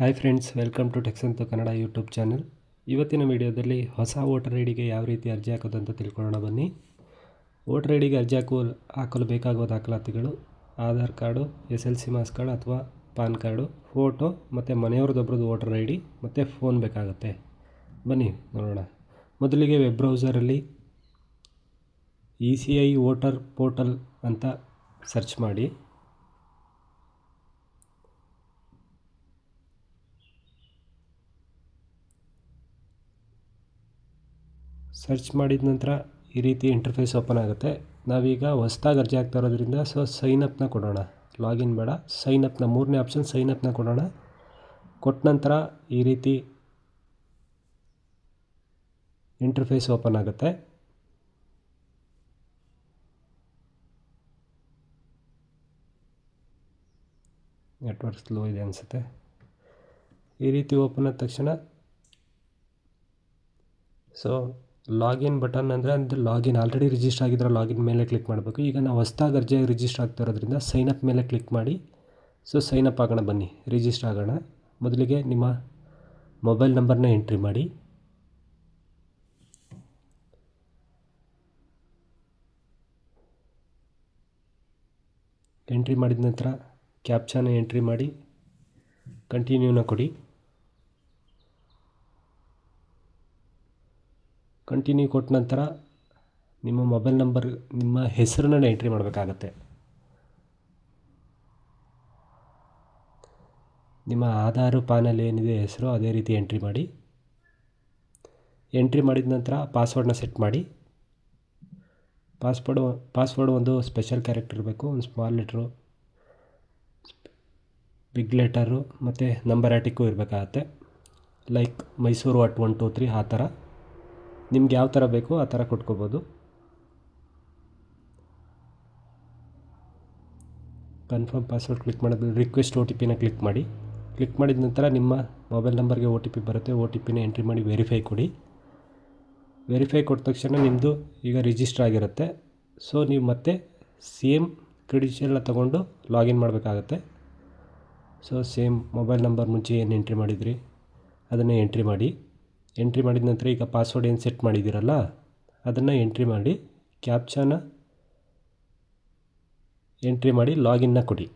Hi friends, welcome to ಟೆಕ್ಸಂತು Kannada YouTube channel. ಇವತ್ತಿನ ವಿಡಿಯೋದಲ್ಲಿ ಹೊಸ ವೋಟರ್ ಐ ಡಿಗೆ ಯಾವ ರೀತಿ ಅರ್ಜಿ ಹಾಕೋದು ಅಂತ ತಿಳ್ಕೊಳ್ಳೋಣ ಬನ್ನಿ. ವೋಟರ್ ಐ ಡಿಗೆ ಅರ್ಜಿ ಹಾಕುವ ಹಾಕಲು ಬೇಕಾಗುವ ದಾಖಲಾತಿಗಳು, Aadhaar card, S L C marks card ಅಥವಾ ಪಾನ್ ಕಾರ್ಡು, ಫೋಟೋ ಮತ್ತು ಮನೆಯವ್ರದ್ದೊಬ್ರದ್ದು ವೋಟರ್ ಐ ಡಿ ಮತ್ತು ಫೋನ್ ಬೇಕಾಗುತ್ತೆ. ಬನ್ನಿ, ನೋಡೋಣ. ಮೊದಲಿಗೆ web ಬ್ರೌಸರಲ್ಲಿ E C I voter portal ಅಂತ ಸರ್ಚ್ ಮಾಡಿ. ಸರ್ಚ್ ಮಾಡಿದ ನಂತರ ಈ ರೀತಿ ಇಂಟರ್ಫೇಸ್ ಓಪನ್ ಆಗುತ್ತೆ. ನಾವೀಗ ಹೊಸ್ದಾಗಿ ಅರ್ಜಿ ಆಗ್ತಾ ಇರೋದ್ರಿಂದ ಸೊ ಸೈನ್ ಅಪ್ನ ಕೊಡೋಣ. ಲಾಗಿನ್ ಬೇಡ. ಸೈನ್ ಅಪ್ನ ಮೂರನೇ ಆಪ್ಷನ್ ಸೈನ್ ಅಪ್ನ ಕೊಡೋಣ. ಕೊಟ್ಟ ನಂತರ ಈ ರೀತಿ ಇಂಟರ್ಫೇಸ್ ಓಪನ್ ಆಗುತ್ತೆ. ನೆಟ್ವರ್ಕ್ ಸ್ಲೋ ಇದೆ ಅನಿಸುತ್ತೆ. ಈ ರೀತಿ ಓಪನ್ ಆದ ತಕ್ಷಣ ಸೊ ಲಾಗಿನ್ ಬಟನ್ ಅಂದರೆ ಅಂದರೆ ಲಾಗಿನ್ ಆಲ್ರೆಡಿ ರಿಜಿಸ್ಟರ್ ಆಗಿದ್ದರೆ ಲಾಗಿನ್ ಮೇಲೆ ಕ್ಲಿಕ್ ಮಾಡಬೇಕು. ಈಗ ನಾವು ಹೊಸ್ದಾಗಿ ಅರ್ಜಿಯಾಗಿ ರಿಜಿಸ್ಟರ್ ಆಗ್ತಾ ಇರೋದ್ರಿಂದ ಸೈನ್ ಅಪ್ ಮೇಲೆ ಕ್ಲಿಕ್ ಮಾಡಿ. ಸೊ ಸೈನ್ ಅಪ್ ಆಗೋಣ ಬನ್ನಿ. ರಿಜಿಸ್ಟರ್ ಆಗೋಣ. ಮೊದಲಿಗೆ ನಿಮ್ಮ ಮೊಬೈಲ್ ನಂಬರ್ನ ಎಂಟ್ರಿ ಮಾಡಿ. ಎಂಟ್ರಿ ಮಾಡಿದ ನಂತರ ಕ್ಯಾಪ್ಚಾನ ಎಂಟ್ರಿ ಮಾಡಿ. ಕಂಟಿನ್ಯೂನ ಕೊಡಿ. ಕಂಟಿನ್ಯೂ ಕೊಟ್ಟ ನಂತರ ನಿಮ್ಮ ಮೊಬೈಲ್ ನಂಬರ್ ನಿಮ್ಮ ಹೆಸರನ್ನ ಎಂಟ್ರಿ ಮಾಡಬೇಕಾಗತ್ತೆ. ನಿಮ್ಮ ಆಧಾರು ಪಾನಲ್ಲಿ ಏನಿದೆ ಹೆಸರು, ಅದೇ ರೀತಿ ಎಂಟ್ರಿ ಮಾಡಿ. ಎಂಟ್ರಿ ಮಾಡಿದ ನಂತರ ಪಾಸ್ವರ್ಡ್ನ ಸೆಟ್ ಮಾಡಿ. ಪಾಸ್ವರ್ಡ್ ಪಾಸ್ವರ್ಡ್ ಒಂದು ಸ್ಪೆಷಲ್ ಕ್ಯಾರೆಕ್ಟರ್ ಇರಬೇಕು, ಒಂದು ಸ್ಮಾಲ್ ಲೆಟ್ರು ಬಿಗ್ ಲೆಟರು ಮತ್ತು ನಂಬರ್ ಆಟಿಕ್ಕು ಇರಬೇಕಾಗತ್ತೆ. Like Mysuru at one two three ಆ ಥರ. ನಿಮ್ಗೆ ಯಾವ ಥರ ಬೇಕೋ ಆ ಥರ ಕೊಟ್ಕೋಬೋದು. ಕನ್ಫರ್ಮ್ ಪಾಸ್ವರ್ಡ್ ಕ್ಲಿಕ್ ಮಾಡಿದ ರಿಕ್ವೆಸ್ಟ್ ಒ ಟಿ ಪಿನ ಕ್ಲಿಕ್ ಮಾಡಿ. ಕ್ಲಿಕ್ ಮಾಡಿದ ನಂತರ ನಿಮ್ಮ ಮೊಬೈಲ್ ನಂಬರ್ಗೆ ಒ ಟಿ ಪಿ ಬರುತ್ತೆ. ಒ ಟಿ ಪಿನ ಎಂಟ್ರಿ ಮಾಡಿ ವೆರಿಫೈ ಕೊಡಿ. ವೆರಿಫೈ ಕೊಟ್ಟ ತಕ್ಷಣ ನಿಮ್ಮದು ಈಗ ರಿಜಿಸ್ಟರ್ ಆಗಿರುತ್ತೆ. ಸೊ ನೀವು ಮತ್ತೆ ಸೇಮ್ ಕ್ರೆಡಿಷಿಯಲ್ನ ತೊಗೊಂಡು ಲಾಗಿನ್ ಮಾಡಬೇಕಾಗತ್ತೆ. ಸೊ ಸೇಮ್ ಮೊಬೈಲ್ ನಂಬರ್ ಮುಂಚೆ ಏನು ಎಂಟ್ರಿ ಮಾಡಿದ್ರಿ. ಅದನ್ನು ಎಂಟ್ರಿ ಮಾಡಿ. ಎಂಟ್ರಿ ಮಾಡಿದ ನಂತರ ಈಗ ಪಾಸ್ವರ್ಡ್ ಏನು ಸೆಟ್ ಮಾಡಿದ್ದೀರಲ್ಲ, ಅದನ್ನು ಎಂಟ್ರಿ ಮಾಡಿ ಕ್ಯಾಪ್ಚಾನ ಎಂಟ್ರಿ ಮಾಡಿ ಲಾಗಿನ್ನ ಕೊಡಿ.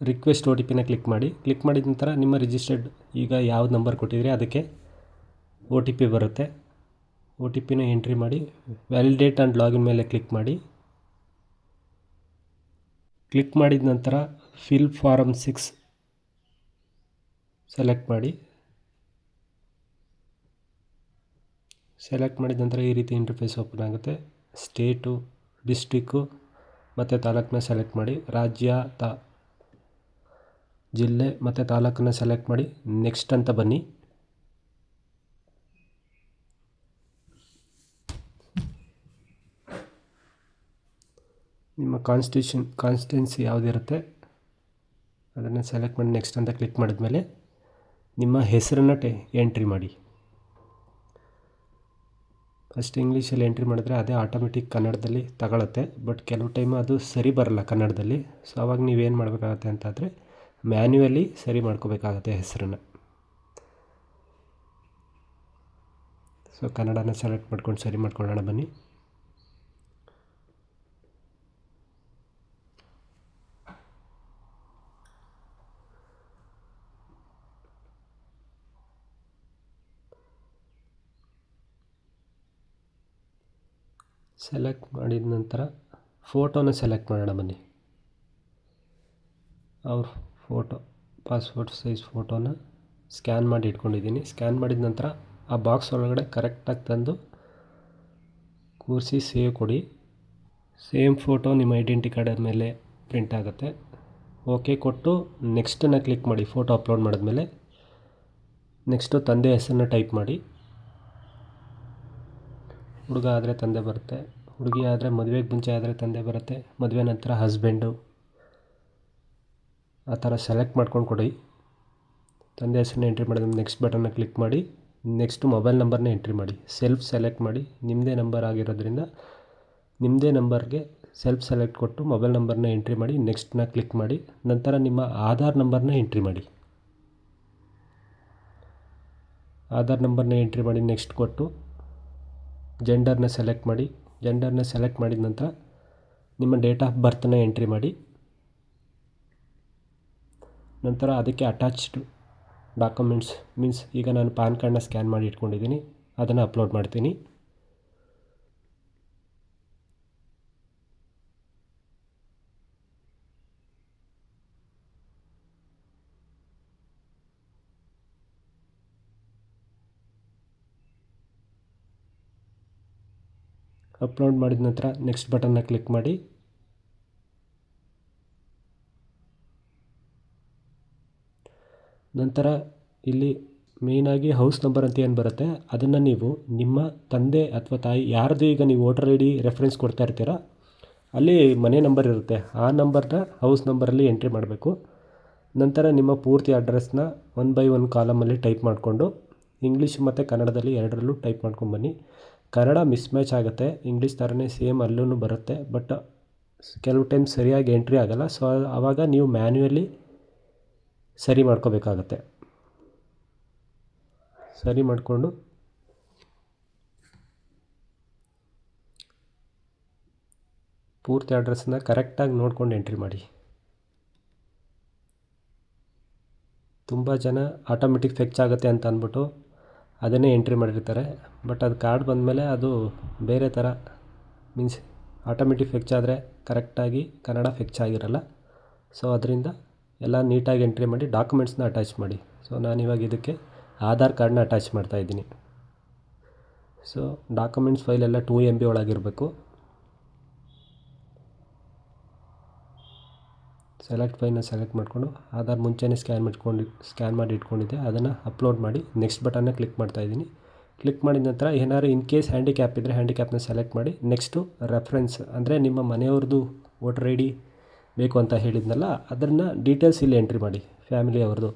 ರಿಕ್ವೆಸ್ಟ್ ಒ ಟಿ ಪಿನ ಕ್ಲಿಕ್ ಮಾಡಿ. ಕ್ಲಿಕ್ ಮಾಡಿದ ನಂತರ ನಿಮ್ಮ ರಿಜಿಸ್ಟರ್ಡ್ ಈಗ ಯಾವ ನಂಬರ್ ಕೊಟ್ಟಿದ್ರಿ ಅದಕ್ಕೆ ಒ ಟಿ ಪಿ ಬರುತ್ತೆ. ಒ ಟಿ ಪಿನ ಎಂಟ್ರಿ ಮಾಡಿ, ವ್ಯಾಲಿಡೇಟ್ ಆ್ಯಂಡ್ ಲಾಗಿನ್ ಮೇಲೆ ಕ್ಲಿಕ್ ಮಾಡಿ. ಕ್ಲಿಕ್ ಮಾಡಿದ ನಂತರ ಫಿಲ್ ಫಾರಮ್ ಸಿಕ್ಸ್ ಸೆಲೆಕ್ಟ್ ಮಾಡಿ. ಸೆಲೆಕ್ಟ್ ಮಾಡಿದ ನಂತರ ಈ ರೀತಿ ಇಂಟರ್ಫೇಸ್ ಓಪನ್ ಆಗುತ್ತೆ. ಸ್ಟೇಟು ಡಿಸ್ಟಿಕ್ಕು ಮತ್ತು ತಾಲೂಕನ್ನ ಸೆಲೆಕ್ಟ್ ಮಾಡಿ. ರಾಜ್ಯ, ತಾ, ಜಿಲ್ಲೆ, ಮತ್ತು ತಾಲೂಕನ್ನ ಸೆಲೆಕ್ಟ್ ಮಾಡಿ. ನೆಕ್ಸ್ಟ್ ಅಂತ ಬನ್ನಿ. ನಿಮ್ಮ ಕಾನ್ಸ್ಟಿಟ್ಯೂಷನ್ ಕಾನ್ಸ್ಟಿಟ್ಯೂನ್ಸಿ ಯಾವುದಿರುತ್ತೆ? ಅದನ್ನು ಸೆಲೆಕ್ಟ್ ಮಾಡಿ ನೆಕ್ಸ್ಟ್ ಅಂತ ಕ್ಲಿಕ್ ಮಾಡಿದ್ಮೇಲೆ ನಿಮ್ಮ ಹೆಸರನ್ನು ಟೆ ಎಂಟ್ರಿ ಮಾಡಿ. ಫಸ್ಟ್ ಇಂಗ್ಲೀಷಲ್ಲಿ ಎಂಟ್ರಿ ಮಾಡಿದ್ರೆ ಅದೇ ಆಟೋಮೆಟಿಕ್ ಕನ್ನಡದಲ್ಲಿ ತಗೊಳುತ್ತೆ. ಬಟ್ ಕೆಲವು ಟೈಮ್ ಅದು ಸರಿ ಬರಲ್ಲ ಕನ್ನಡದಲ್ಲಿ. ಸೊ ಅವಾಗ ನೀವೇನು ಮಾಡಬೇಕಾಗತ್ತೆ ಅಂತಾದರೆ ಮ್ಯಾನ್ಯುವಲಿ ಸರಿ ಮಾಡ್ಕೋಬೇಕಾಗತ್ತೆ ಹೆಸರನ್ನು. ಸೊ ಕನ್ನಡನ ಸೆಲೆಕ್ಟ್ ಮಾಡ್ಕೊಂಡು ಸರಿ ಮಾಡ್ಕೊಳ್ಳೋಣ ಬನ್ನಿ. ಸೆಲೆಕ್ಟ್ ಮಾಡಿದ ನಂತರ ಫೋಟೋನ ಸೆಲೆಕ್ಟ್ ಮಾಡೋಣ ಬನ್ನಿ. ಅವ್ರ ಫೋಟೋ ಪಾಸ್ಪೋರ್ಟ್ ಸೈಜ್ ಫೋಟೋನ ಸ್ಕ್ಯಾನ್ ಮಾಡಿ ಇಟ್ಕೊಂಡಿದ್ದೀನಿ. ಸ್ಕ್ಯಾನ್ ಮಾಡಿದ ನಂತರ ಆ ಬಾಕ್ಸ್ ಒಳಗಡೆ ಕರೆಕ್ಟಾಗಿ ತಂದು ಕೂರಿಸಿ ಸೇವ್ ಕೊಡಿ. ಸೇಮ್ ಫೋಟೋ ನಿಮ್ಮ ಐಡೆಂಟಿ ಕಾರ್ಡ್ ಮೇಲೆ ಪ್ರಿಂಟ್ ಆಗುತ್ತೆ. ಓಕೆ ಕೊಟ್ಟು ನೆಕ್ಸ್ಟನ್ನು ಕ್ಲಿಕ್ ಮಾಡಿ ಫೋಟೋ ಅಪ್ಲೋಡ್ ಮಾಡಿದ್ಮೇಲೆ ನೆಕ್ಸ್ಟು ತಂದೆ ಹೆಸರನ್ನ ಟೈಪ್ ಮಾಡಿ. ಹುಡುಗ ಆದರೆ ತಂದೆ ಬರುತ್ತೆ, ಹುಡುಗಿ ಆದರೆ ಮದುವೆಗೆ ಮುಂಚೆ ಆದರೆ ತಂದೆ ಬರುತ್ತೆ, ಮದುವೆ ನಂತರ ಹಸ್ಬೆಂಡು ಆ ಥರ ಸೆಲೆಕ್ಟ್ ಮಾಡ್ಕೊಂಡು ಕೊಡಿ. ತಂದೆ ಹೆಸರನ್ನ ಎಂಟ್ರಿ ಮಾಡಿದ ನೆಕ್ಸ್ಟ್ ಬಟನ್ನ ಕ್ಲಿಕ್ ಮಾಡಿ ನೆಕ್ಸ್ಟು ಮೊಬೈಲ್ ನಂಬರ್ನ ಎಂಟ್ರಿ ಮಾಡಿ. ಸೆಲ್ಫ್ ಸೆಲೆಕ್ಟ್ ಮಾಡಿ. ನಿಮ್ಮದೇ ನಂಬರ್ ಆಗಿರೋದ್ರಿಂದ ನಿಮ್ಮದೇ ನಂಬರ್ಗೆ ಸೆಲ್ಫ್ ಸೆಲೆಕ್ಟ್ ಕೊಟ್ಟು ಮೊಬೈಲ್ ನಂಬರ್ನ ಎಂಟ್ರಿ ಮಾಡಿ ನೆಕ್ಸ್ಟ್ನ ಕ್ಲಿಕ್ ಮಾಡಿ, ನಂತರ ನಿಮ್ಮ ಆಧಾರ್ ನಂಬರ್ನ ಎಂಟ್ರಿ ಮಾಡಿ. ಆಧಾರ್ ನಂಬರ್ನ ಎಂಟ್ರಿ ಮಾಡಿ ನೆಕ್ಸ್ಟ್ ಕೊಟ್ಟು ಜೆಂಡರ್ನ ಸೆಲೆಕ್ಟ್ ಮಾಡಿ ಜೆಂಡರ್ನ ಸೆಲೆಕ್ಟ್ ಮಾಡಿದ ನಂತರ ನಿಮ್ಮ ಡೇಟ್ ಆಫ್ ಬರ್ತನ್ನ ಎಂಟ್ರಿ ಮಾಡಿ. ನಂತರ ಅದಕ್ಕೆ ಅಟ್ಯಾಚ್ಡ್ ಡಾಕ್ಯುಮೆಂಟ್ಸ್ ಮೀನ್ಸ್ ಈಗ ನಾನು ಪಾನ್ ಕಾರ್ಡ್ನ ಸ್ಕ್ಯಾನ್ ಮಾಡಿ ಇಟ್ಕೊಂಡಿದ್ದೀನಿ, ಅದನ್ನು ಅಪ್ಲೋಡ್ ಮಾಡ್ತೀನಿ. ಅಪ್ಲೋಡ್ ಮಾಡಿದ ನಂತರ ನೆಕ್ಸ್ಟ್ ಬಟನ್ನ ಕ್ಲಿಕ್ ಮಾಡಿ. ನಂತರ ಇಲ್ಲಿ ಮೇಯ್ನಾಗಿ ಹೌಸ್ ನಂಬರ್ ಅಂತ ಏನು ಬರುತ್ತೆ? ಅದನ್ನು ನೀವು ನಿಮ್ಮ ತಂದೆ ಅಥವಾ ತಾಯಿ ಯಾರದು ಈಗ ನೀವು ವೋಟರ್ ಐ ಡಿ ರೆಫರೆನ್ಸ್ ಕೊಡ್ತಾ ಇರ್ತೀರ, ಅಲ್ಲಿ ಮನೆ ನಂಬರ್ ಇರುತ್ತೆ. ಆ ನಂಬರ್ನ ಹೌಸ್ ನಂಬರಲ್ಲಿ ಎಂಟ್ರಿ ಮಾಡಬೇಕು. ನಂತರ ನಿಮ್ಮ ಪೂರ್ತಿ ಅಡ್ರೆಸ್ನ ಒನ್ ಬೈ ಒನ್ ಕಾಲಮಲ್ಲಿ ಟೈಪ್ ಮಾಡಿಕೊಂಡು ಇಂಗ್ಲೀಷ್ ಮತ್ತು ಕನ್ನಡದಲ್ಲಿ ಎರಡರಲ್ಲೂ ಟೈಪ್ ಮಾಡ್ಕೊಂಬನ್ನಿ ಕನ್ನಡ ಮಿಸ್ಮ್ಯಾಚ್ ಆಗುತ್ತೆ. ಇಂಗ್ಲೀಷ್ ಥರನೇ ಸೇಮ್ ಅಲ್ಲೂ ಬರುತ್ತೆ. ಬಟ್ ಕೆಲವು ಟೈಮ್ ಸರಿಯಾಗಿ ಎಂಟ್ರಿ ಆಗೋಲ್ಲ. ಸೊ ಆವಾಗ ನೀವು ಮ್ಯಾನ್ಯುವಲಿ ಸರಿ ಮಾಡ್ಕೋಬೇಕಾಗತ್ತೆ. ಸರಿ ಮಾಡಿಕೊಂಡು. ಪೂರ್ತಿ ಅಡ್ರೆಸ್ನ ಕರೆಕ್ಟಾಗಿ ನೋಡ್ಕೊಂಡು ಎಂಟ್ರಿ ಮಾಡಿ. ತುಂಬ ಜನ ಆಟೋಮೆಟಿಕ್ ಫೆಚ್ ಆಗುತ್ತೆ ಅಂತ ಅಂದ್ಬಿಟ್ಟು ಅದನ್ನೇ ಎಂಟ್ರಿ ಮಾಡಿರ್ತಾರೆ. ಬಟ್ ಅದು ಕಾರ್ಡ್ ಬಂದಮೇಲೆ ಅದು ಬೇರೆ ಥರ ಮೀನ್ಸ್ ಆಟೋಮೆಟಿಕ್ ಫೆಚ್ ಆದರೆ ಕರೆಕ್ಟಾಗಿ ಕನ್ನಡ ಫೆಚ್ ಆಗಿರಲ್ಲ. ಸೊ ಅದರಿಂದ ಎಲ್ಲ ನೀಟಾಗಿ ಎಂಟ್ರಿ ಮಾಡಿ ಡಾಕ್ಯುಮೆಂಟ್ಸ್ನ ಅಟ್ಯಾಚ್ ಮಾಡಿ. ಸೊ ನಾನಿವಾಗ ಇದಕ್ಕೆ ಆಧಾರ್ ಕಾರ್ಡ್ನ ಅಟ್ಯಾಚ್ ಮಾಡ್ತಾಯಿದ್ದೀನಿ ಸೊ ಡಾಕ್ಯುಮೆಂಟ್ಸ್ ಫೈಲೆಲ್ಲ ಟೂ ಎಂ ಬಿ ಒಳಗಿರಬೇಕು. ಸೆಲೆಕ್ಟ್ ಫೈನ ಸೆಲೆಕ್ಟ್ ಮಾಡಿಕೊಂಡು ಆಧಾರ್ ಮುಂಚೆನೇ ಸ್ಕ್ಯಾನ್ ಮಾಡ್ಕೊಂಡು ಸ್ಕ್ಯಾನ್ ಮಾಡಿ ಇಟ್ಕೊಂಡಿದ್ದೆ. ಅದನ್ನು ಅಪ್ಲೋಡ್ ಮಾಡಿ ನೆಕ್ಸ್ಟ್ ಬಟನ್ನ ಕ್ಲಿಕ್ ಮಾಡ್ತಾಯಿದ್ದೀನಿ ಕ್ಲಿಕ್ ಮಾಡಿದ ನಂತರ ಏನಾದ್ರು ಇನ್ ಕೇಸ್ ಹ್ಯಾಂಡಿಕ್ಯಾಪ್ ಇದ್ದರೆ ಹ್ಯಾಂಡಿಕ್ಯಾಪ್ನ ಸೆಲೆಕ್ಟ್ ಮಾಡಿ ನೆಕ್ಸ್ಟು ರೆಫರೆನ್ಸ್ ಅಂದರೆ ನಿಮ್ಮ ಮನೆಯವ್ರದ್ದು ವೋಟರ್ ಐ ಡಿ ಬೇಕು ಅಂತ ಹೇಳಿದ್ನಲ್ಲ, ಅದನ್ನು ಡೀಟೇಲ್ಸ್ ಇಲ್ಲಿ ಎಂಟ್ರಿ ಮಾಡಿ ಫ್ಯಾಮಿಲಿ ಅವ್ರದ್ದು.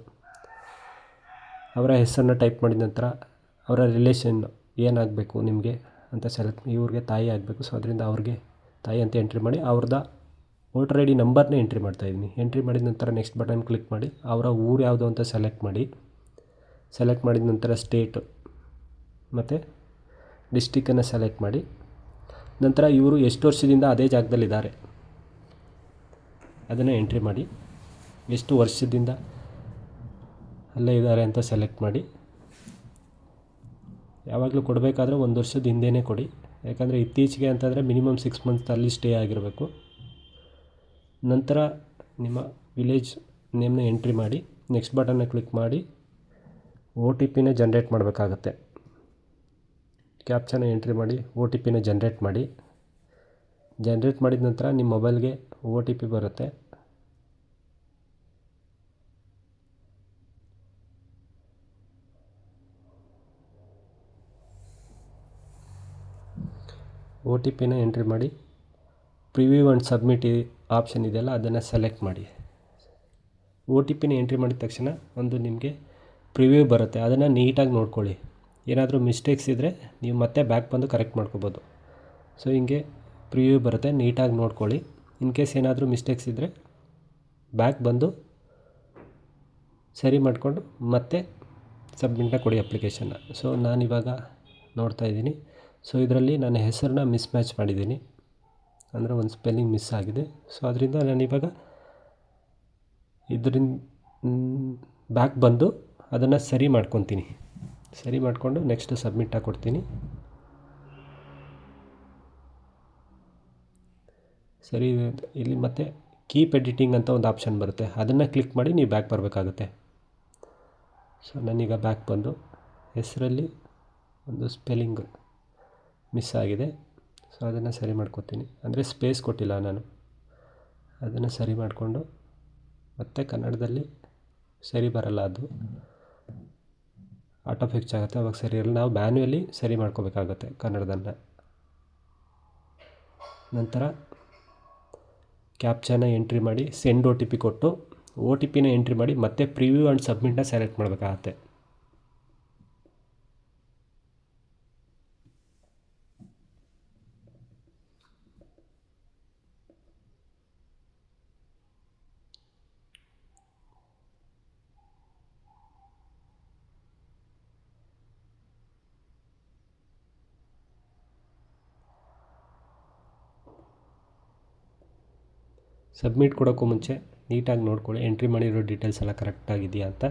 ಅವರ ಹೆಸರನ್ನ ಟೈಪ್ ಮಾಡಿದ ನಂತರ ಅವರ ರಿಲೇಷನ್ ಏನಾಗಬೇಕು ನಿಮಗೆ ಅಂತ ಸೆಲೆಕ್ಟ್ ಇವ್ರಿಗೆ ತಾಯಿ ಆಗಬೇಕು. ಸೊ ಅದರಿಂದ ಅವ್ರಿಗೆ ತಾಯಿ ಅಂತ ಎಂಟ್ರಿ ಮಾಡಿ ಅವ್ರದ್ದು ವೋಟರ್ ಐ ಡಿ ನಂಬರ್ನೇ ಎಂಟ್ರಿ ಮಾಡ್ತಾಯಿದ್ದೀನಿ ಎಂಟ್ರಿ ಮಾಡಿದ ನಂತರ ನೆಕ್ಸ್ಟ್ ಬಟನ್ ಕ್ಲಿಕ್ ಮಾಡಿ. ಅವರ ಊರು ಯಾವುದು ಅಂತ ಸೆಲೆಕ್ಟ್ ಮಾಡಿ. ಸೆಲೆಕ್ಟ್ ಮಾಡಿದ ನಂತರ ಸ್ಟೇಟು ಮತ್ತು ಡಿಸ್ಟಿಕ್ಕನ್ನು ಸೆಲೆಕ್ಟ್ ಮಾಡಿ. ನಂತರ ಇವರು ಎಷ್ಟು ವರ್ಷದಿಂದ ಅದೇ ಜಾಗದಲ್ಲಿದ್ದಾರೆ. ಅದನ್ನು ಎಂಟ್ರಿ ಮಾಡಿ. ಎಷ್ಟು ವರ್ಷದಿಂದ ಅಲ್ಲೇ ಇದ್ದಾರೆ ಅಂತ ಸೆಲೆಕ್ಟ್ ಮಾಡಿ. ಯಾವಾಗಲೂ ಕೊಡಬೇಕಾದ್ರೆ ಒಂದು ವರ್ಷದ ಹಿಂದೆಯೇ ಕೊಡಿ. ಯಾಕಂದರೆ ಇತ್ತೀಚೆಗೆ ಅಂತಂದರೆ ಮಿನಿಮಮ್ ಸಿಕ್ಸ್ ಮಂತ್ಸ್ ಅಲ್ಲಿ ಸ್ಟೇ ಆಗಿರಬೇಕು. ನಂತರ ನಿಮ್ಮ ವಿಲೇಜ್ ನೇಮ್ನ ಎಂಟ್ರಿ ಮಾಡಿ, ನೆಕ್ಸ್ಟ್ ಬಟನ್ನ ಕ್ಲಿಕ್ ಮಾಡಿ, ಒ ಟಿ ಪಿನ ಜನ್ರೇಟ್ ಮಾಡಬೇಕಾಗತ್ತೆ. ಕ್ಯಾಪ್ಚನ ಎಂಟ್ರಿ ಮಾಡಿ, ಒ ಟಿ ಪಿನ ಜನ್ರೇಟ್ ಮಾಡಿ. ಜನ್ರೇಟ್ ಮಾಡಿದ ನಂತರ ನಿಮ್ಮ ಮೊಬೈಲ್ಗೆ ಒ ಟಿ ಪಿ ಬರುತ್ತೆ. ಒ ಟಿ ಪಿನ ಎಂಟ್ರಿ ಮಾಡಿ, ಪ್ರಿವ್ಯೂ ಆ್ಯಂಡ್ ಸಬ್ಮಿಟ್ ಆಪ್ಷನ್ ಇದೆಯಲ್ಲ, ಅದನ್ನು ಸೆಲೆಕ್ಟ್ ಮಾಡಿ. ಒ ಟಿ ಪಿನ ಎಂಟ್ರಿ ಮಾಡಿದ ತಕ್ಷಣ ಒಂದು ನಿಮಗೆ ಪ್ರಿವ್ಯೂ ಬರುತ್ತೆ. ಅದನ್ನು ನೀಟಾಗಿ ನೋಡ್ಕೊಳ್ಳಿ. ಏನಾದರೂ ಮಿಸ್ಟೇಕ್ಸ್ ಇದ್ದರೆ ನೀವು ಮತ್ತೆ ಬ್ಯಾಕ್ ಬಂದು ಕರೆಕ್ಟ್ ಮಾಡ್ಕೋಬೋದು. ಸೊ ಹಿಂಗೆ ಪ್ರಿವ್ಯೂ ಬರುತ್ತೆ ನೀಟಾಗಿ ನೋಡ್ಕೊಳ್ಳಿ. ಇನ್ ಕೇಸ್ ಏನಾದರೂ ಮಿಸ್ಟೇಕ್ಸ್ ಇದ್ದರೆ ಬ್ಯಾಕ್ ಬಂದು ಸರಿ ಮಾಡಿಕೊಂಡು ಮತ್ತೆ ಸಬ್ಮಿಟ್ನ ಕೊಡಿ ಅಪ್ಲಿಕೇಶನ್ನ ಸೊ ನಾನಿವಾಗ ನೋಡ್ತಾ ಇದ್ದೀನಿ. ಸೊ ಇದರಲ್ಲಿ ನನ್ನ ಹೆಸರನ್ನ ಮಿಸ್ ಮ್ಯಾಚ್ ಮಾಡಿದ್ದೀನಿ. ಅಂದರೆ ಒಂದು ಸ್ಪೆಲ್ಲಿಂಗ್ ಮಿಸ್ ಆಗಿದೆ. ಸೊ ಅದರಿಂದ ನಾನಿವಾಗ ಇದರಿಂದ ಬ್ಯಾಕ್ ಬಂದು ಅದನ್ನು ಸರಿ ಮಾಡ್ಕೊತೀನಿ. ಸರಿ ಮಾಡಿಕೊಂಡು ನೆಕ್ಸ್ಟ್ ಸಬ್ಮಿಟ್ ಕೊಡ್ತೀನಿ ಸರಿ, ಇಲ್ಲಿ ಮತ್ತೆ ಕೀಪ್ ಎಡಿಟಿಂಗ್ ಅಂತ ಒಂದು ಆಪ್ಷನ್ ಬರುತ್ತೆ. ಅದನ್ನು ಕ್ಲಿಕ್ ಮಾಡಿ ನೀವು ಬ್ಯಾಕ್ ಬರಬೇಕಾಗುತ್ತೆ. ಸೊ ನಾನೀಗ ಬ್ಯಾಕ್ ಬಂದು ಹೆಸರಲ್ಲಿ ಒಂದು ಸ್ಪೆಲ್ಲಿಂಗ್ ಮಿಸ್ ಆಗಿದೆ. ಸೊ ಅದನ್ನು ಸರಿ ಮಾಡ್ಕೊತೀನಿ. ಅಂದರೆ ಸ್ಪೇಸ್ ಕೊಟ್ಟಿಲ್ಲ ನಾನು. ಅದನ್ನು ಸರಿ ಮಾಡಿಕೊಂಡು ಮತ್ತೆ ಕನ್ನಡದಲ್ಲಿ ಸರಿ ಬರಲ್ಲ ಅದು. ಆಟೋ ಫಿಕ್ಸ್ ಆಗುತ್ತೆ. ಅವಾಗ ಸರಿ ಇರಲ್ಲ. ನಾವು ಮ್ಯಾನ್ಯಲಿ ಸರಿ ಮಾಡ್ಕೋಬೇಕಾಗುತ್ತೆ ಕನ್ನಡದನ್ನು. ನಂತರ ಕ್ಯಾಪ್ಚಾನ ಎಂಟ್ರಿ ಮಾಡಿ ಸೆಂಡ್ ಒ ಟಿ ಪಿ ಕೊಟ್ಟು ಒ ಟಿ ಪಿನ ಎಂಟ್ರಿ ಮಾಡಿ ಮತ್ತೆ ಪ್ರಿವ್ಯೂ ಆ್ಯಂಡ್ ಸಬ್ಮಿಟ್ನ ಸೆಲೆಕ್ಟ್ ಮಾಡಬೇಕಾಗತ್ತೆ. ಸಬ್ಮಿಟ್ ಕೊಡೋಕ್ಕೂ ಮುಂಚೆ ನೀಟಾಗಿ ನೋಡ್ಕೊಳ್ಳಿ. ಎಂಟ್ರಿ ಮಾಡಿರೋ ಡೀಟೇಲ್ಸ್ ಎಲ್ಲ ಕರೆಕ್ಟಾಗಿದೆಯಾ ಅಂತ.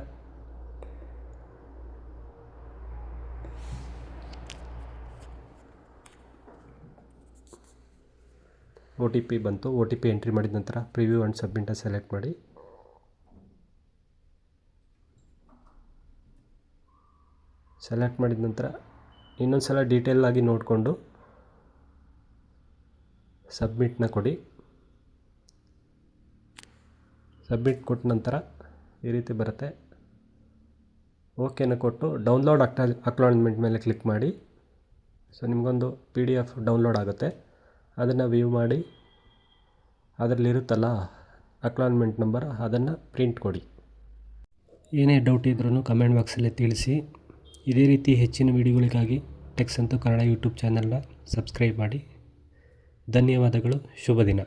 ಒ ಟಿ ಪಿ ಬಂತು. ಒ ಟಿ ಪಿ ಎಂಟ್ರಿ ಮಾಡಿದ ನಂತರ ಪ್ರಿವ್ಯೂ ಆ್ಯಂಡ್ ಸಬ್ಮಿಟ ಸೆಲೆಕ್ಟ್ ಮಾಡಿ. ಸೆಲೆಕ್ಟ್ ಮಾಡಿದ ನಂತರ ಇನ್ನೊಂದು ಸಲ ಡೀಟೇಲ್ ಆಗಿ ನೋಡಿಕೊಂಡು ಸಬ್ಮಿಟ್ನ ಕೊಡಿ. ಸಬ್ಮಿಟ್ ಕೊಟ್ಟ ನಂತರ ಈ ರೀತಿ ಬರುತ್ತೆ. ಓಕೆನ ಕೊಟ್ಟು ಡೌನ್ಲೋಡ್ ಅಕ್ಟಾ ಅಕ್ನಾಲಜ್ಮೆಂಟ್ ಮೇಲೆ ಕ್ಲಿಕ್ ಮಾಡಿ. ಸೊ ನಿಮಗೊಂದು ಪಿ ಡಿ ಎಫ್ ಡೌನ್ಲೋಡ್ ಆಗುತ್ತೆ. ಅದನ್ನು ವ್ಯೂ ಮಾಡಿ. ಅದರಲ್ಲಿರುತ್ತಲ್ಲ ಅಕ್ನಾಲಜ್ಮೆಂಟ್ ನಂಬರ್ ಅದನ್ನು ಪ್ರಿಂಟ್ ಕೊಡಿ. ಏನೇ ಡೌಟ್ ಇದ್ರೂ ಕಮೆಂಟ್ ಬಾಕ್ಸಲ್ಲಿ ತಿಳಿಸಿ. ಇದೇ ರೀತಿ ಹೆಚ್ಚಿನ ವಿಡಿಯೋಗಳಿಗಾಗಿ ಟೆಕ್ಸ್ ಅಂತೂ ಕನ್ನಡ ಯೂಟ್ಯೂಬ್ ಚಾನಲ್ನ ಸಬ್ಸ್ಕ್ರೈಬ್ ಮಾಡಿ. ಧನ್ಯವಾದಗಳು. ಶುಭ ದಿನ.